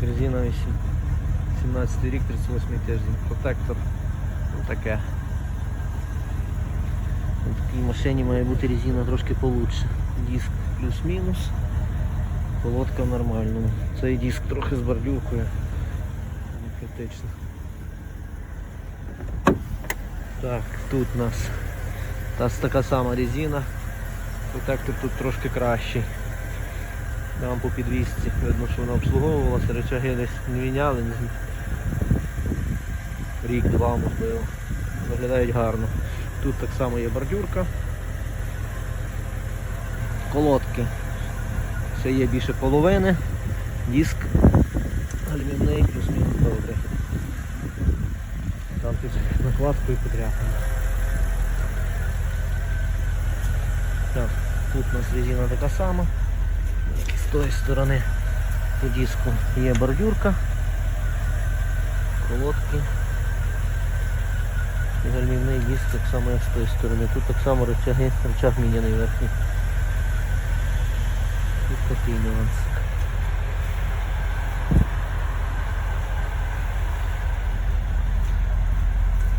Так, резина 8. 17 рік, 38 тиждень. Протектор. Ну таке. На такій машині має бути резина трошки получше. Диск плюс-мінус. Колодка в нормальному. Цей диск трохи з бордюркою. Не критично. Так, тут у нас та така сама резина. Протектор тут трошки кращий. Там по підвісці. Видно, що вона обслуговувалася, речаги десь не міняли. Рік-два можливо. Виглядають гарно. Тут так само є бордюрка. Колодки. Ще є більше половини. Диск алюмінний плюс-мінус добрий. Там під накладкою подряпано. Так, тут у нас резина така сама. З тої сторони по диску є бордюрка, колодки. І гальмівний диск так само як з тої сторони. Тут так само рычаги, рычаг міняний верхній. Тут такий нюансик.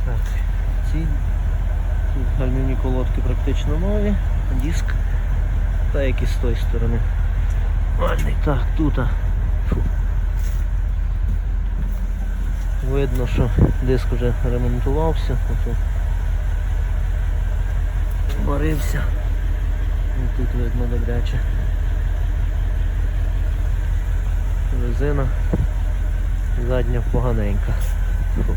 Так, ці тут гальмівні колодки практично нові, диск та як і з тої сторони. Ладно, так, тут. а. Видно, що диск вже ремонтувався, варився. І тут видно добряче. Резина задня поганенька. Фу.